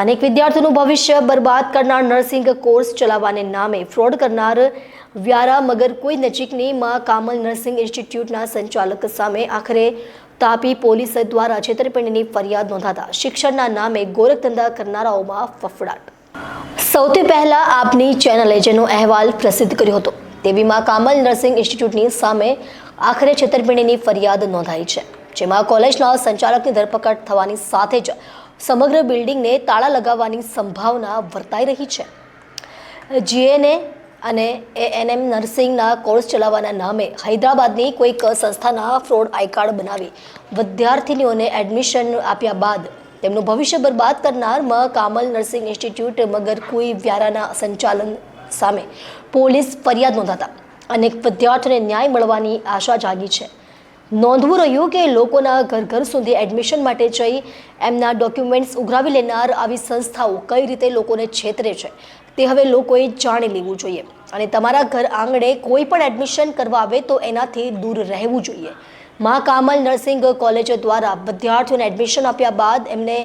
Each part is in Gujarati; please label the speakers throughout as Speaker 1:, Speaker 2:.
Speaker 1: અનેક વિદ્યાર્થીઓનું ભવિષ્ય બરબાદ કરનાર નર્સિંગ કોર્સ ચલાવવાને નામે ફ્રોડ કરનાર વ્યારા મગર કોઈ નજીકની માં કામલ નર્સિંગ ઇન્સ્ટિટ્યૂટના સંચાલક સામે આખરે તાપી પોલીસ દ્વારા છેતરપિંડીની ફરિયાદ નોંધાતા શિક્ષણના નામે ગોરખધંધા કરનારાઓમાં ફફડાટ. સૌથી પહેલા આપની ચેનલે જેનો અહેવાલ પ્રસિદ્ધ કર્યો હતો તેવીમાં કામલ નર્સિંગ ઇન્સ્ટિટ્યૂટની સામે આખરે છેતરપિંડીની ફરિયાદ નોંધાઈ છે, જેમાં કોલેજના સંચાલકની ધરપકડ થવાની સાથે જ સમગ્ર બિલ્ડિંગને તાળા લગાવવાની સંભાવના વર્તાઈ રહી છે. જીએનએ અને એ એન એમ નર્સિંગના કોર્સ ચલાવવાના નામે હૈદરાબાદની કોઈક સંસ્થાના ફ્રોડ આઈ કાર્ડ બનાવી વિદ્યાર્થીનીઓને એડમિશન આપ્યા બાદ તેમનું ભવિષ્ય બરબાદ કરનાર મ. કામલ નર્સિંગ ઇન્સ્ટિટ્યૂટ મગરકુઈ વ્યારાના સંચાલન સામે પોલીસ ફરિયાદ નોંધાતા અનેક વિદ્યાર્થીઓને ન્યાય મળવાની આશા જાગી છે. નોંધવું રહ્યું કે લોકોના ઘર ઘર સુધી એડમિશન માટે જઈ એમના ડોક્યુમેન્ટ્સ ઉઘરાવી લેનાર આવી સંસ્થાઓ કઈ રીતે લોકોને છેતરે છે તે હવે લોકોએ જાણી લેવું જોઈએ. અને તમારા ઘર આંગણે કોઈ પણ એડમિશન કરવા આવે તો એનાથી દૂર રહેવું જોઈએ. મા કામલ નર્સિંગ કોલેજ દ્વારા વિદ્યાર્થીઓને એડમિશન આપ્યા બાદ એમને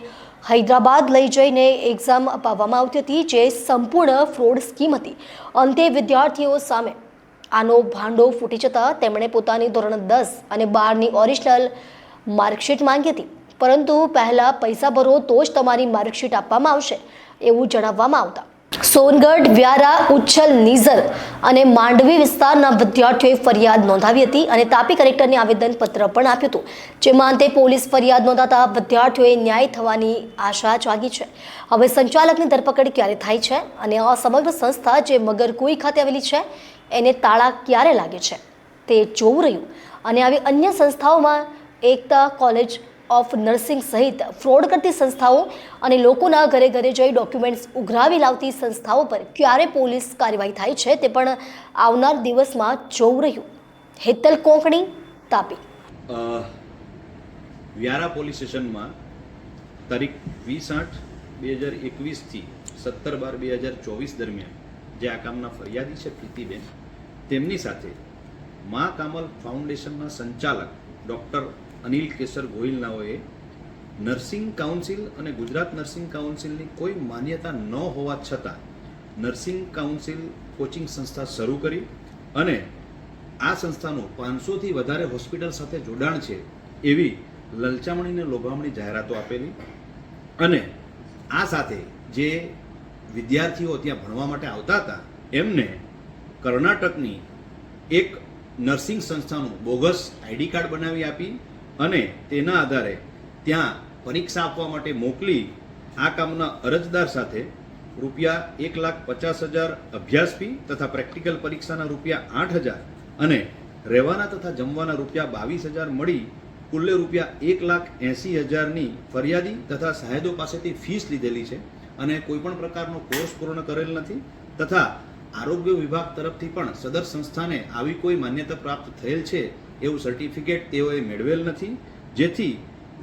Speaker 1: હૈદરાબાદ લઈ જઈને એક્ઝામ અપાવવામાં આવતી હતી, જે સંપૂર્ણ ફ્રોડ સ્કીમ હતી. અંતે વિદ્યાર્થીઓ સામે આનો ભાંડો ફૂટી જતાં તેમણે પોતાની ધોરણ દસ અને બારની ઓરિજિનલ માર્કશીટ માંગી હતી. પરંતુ પહેલાં પૈસા ભરો તો જ તમારી માર્કશીટ આપવામાં આવશે, એવું જણાવવામાં આવતા. સોનગઢ, વ્યારા, ઉચ્છલ નિઝર અને માંડવી વિસ્તારના વિદ્યાર્થીઓએ ફરિયાદ નોંધાવી હતી અને તાપી કલેક્ટરને આવેદનપત્ર પણ આપ્યું હતું, જેમાં અંતે પોલીસ ફરિયાદ નોંધાતા વિદ્યાર્થીઓએ ન્યાય થવાની આશા જાગી છે. હવે સંચાલકની ધરપકડ ક્યારે થાય છે અને આ સમગ્ર સંસ્થા જે મગરકુઈ ખાતે આવેલી છે એને તાળા ક્યારે લાગે છે? તે જોવું રહ્યું. અને આવી અન્ય સંસ્થાઓમાં એકતા, કોલેજ ઓફ નર્સિંગ સહિત ફ્રોડ કરતી સંસ્થાઓ અને લોકોના ઘરે ઘરે જઈ ડોક્યુમેન્ટ્સ ઉઘરાવી લાવતી સંસ્થાઓ પર ક્યારે પોલીસ કાર્યવાહી થાય છે તે પણ આવનાર દિવસમાં જોવું રહ્યું. હેતલ કોંકણી, તાપી.
Speaker 2: વ્યારા પોલીસ સ્ટેશનમાં તારીખ વીસ આઠ બે હજાર એકવીસથી સત્તર બાર બે હજાર ચોવીસ દરમિયાન જે આ કામના ફરિયાદી છે પ્રીતિબેન, તેમની સાથે મા કામલ ફાઉન્ડેશનના સંચાલક ડૉક્ટર અનિલ કેસર ગોહિલનાઓએ નર્સિંગ કાઉન્સિલ અને ગુજરાત નર્સિંગ કાઉન્સિલની કોઈ માન્યતા ન હોવા છતાં નર્સિંગ કાઉન્સિલ કોચિંગ સંસ્થા શરૂ કરી અને આ સંસ્થાનું પાંચસોથી વધારે હોસ્પિટલ સાથે જોડાણ છે એવી લલચામણીને લોભામણી જાહેરાતો આપેલી અને આ સાથે જે વિદ્યાર્થીઓ ત્યાં ભણવા માટે આવતા હતા, એમને કર્ણાટકની એક નર્સિંગ સંસ્થાનું બોગસ આઈડી કાર્ડ બનાવી આપી અને તેના આધારે ત્યાં પરીક્ષા આપવા માટે મોકલી આ કામના અરજદાર સાથે રૂપિયા એક લાખ પચાસ હજાર અભ્યાસ ફી તથા પ્રેક્ટિકલ પરીક્ષાના રૂપિયા આઠ હજાર અને રહેવાના તથા જમવાના રૂપિયા બાવીસ હજાર મળી કુલ્લે રૂપિયા એક લાખ એંસી હજારની ફરિયાદી તથા સાહેદો પાસેથી ફીસ લીધેલી છે. અને કોઈપણ પ્રકારનો કોર્સ પૂર્ણ કરેલ નથી તથા આરોગ્ય વિભાગ તરફથી પણ સદર સંસ્થાને આવી કોઈ માન્યતા પ્રાપ્ત થયેલ છે એવું સર્ટિફિકેટ તેઓએ મેળવેલ નથી. જેથી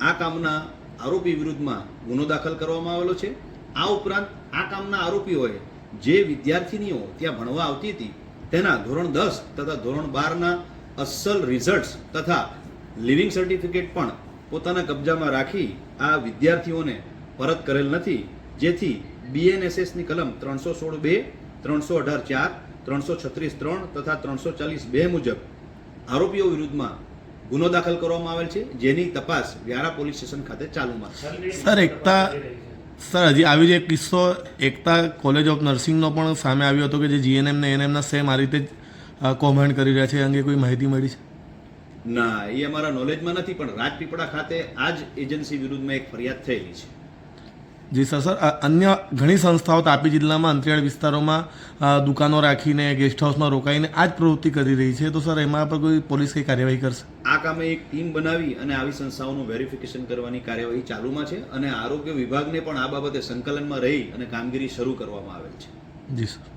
Speaker 2: આ કામના આરોપી વિરુદ્ધમાં ગુનો દાખલ કરવામાં આવેલો છે. આ ઉપરાંત આ કામના આરોપીઓએ જે વિદ્યાર્થીનીઓ ત્યાં ભણવા આવતી હતી તેના ધોરણ દસ તથા ધોરણ બારના અસલ રિઝલ્ટ્સ તથા લિવિંગ સર્ટિફિકેટ પણ પોતાના કબજામાં રાખી આ વિદ્યાર્થીઓને પરત કરેલ નથી. જેથી બીએનએસએસની કલમ ત્રણસો સોળ બે ત્રણસો અઢાર ચાર ત્રણસો છત્રીસ ત્રણ તથા ત્રણસો ચાલીસ બે મુજબ આરોપીઓ વિરુદ્ધમાં ગુનો દાખલ કરવામાં આવેલ છે જેની તપાસ વ્યારા પોલીસ સ્ટેશન ખાતે ચાલુમાં છે.
Speaker 3: સર એકતા સર હજી આવી જ એક કિસ્સો એકતા કોલેજ ઓફ નર્સિંગનો પણ સામે આવ્યો હતો કે જે જીએનએમ ને એનએમના સેમ આ રીતે જ કોમેન્ટ કરી રહ્યા છે એ અંગે કોઈ માહિતી મળી છે?
Speaker 2: ના એ અમારા નોલેજમાં નથી પણ રાજપીપળા ખાતે આ જ એજન્સી વિરુદ્ધમાં એક ફરિયાદ થયેલી છે.
Speaker 3: જી સર સર. અન્ય ઘણી સંસ્થાઓ તાપી જિલ્લામાં અંતરિયાળ વિસ્તારોમાં દુકાનો રાખીને ગેસ્ટ હાઉસમાં રોકાઈને આ જ પ્રવૃત્તિ કરી રહી છે. તો સર એમાં પર કોઈ પોલીસ કઈ કાર્યવાહી કરશે?
Speaker 2: આ કામે એક ટીમ બનાવી અને આવી સંસ્થાઓનું વેરિફિકેશન કરવાની કાર્યવાહી ચાલુમાં છે અને આરોગ્ય વિભાગને પણ આ બાબતે સંકલનમાં રહી અને કામગીરી શરૂ કરવામાં આવેલ છે.
Speaker 3: જી સર.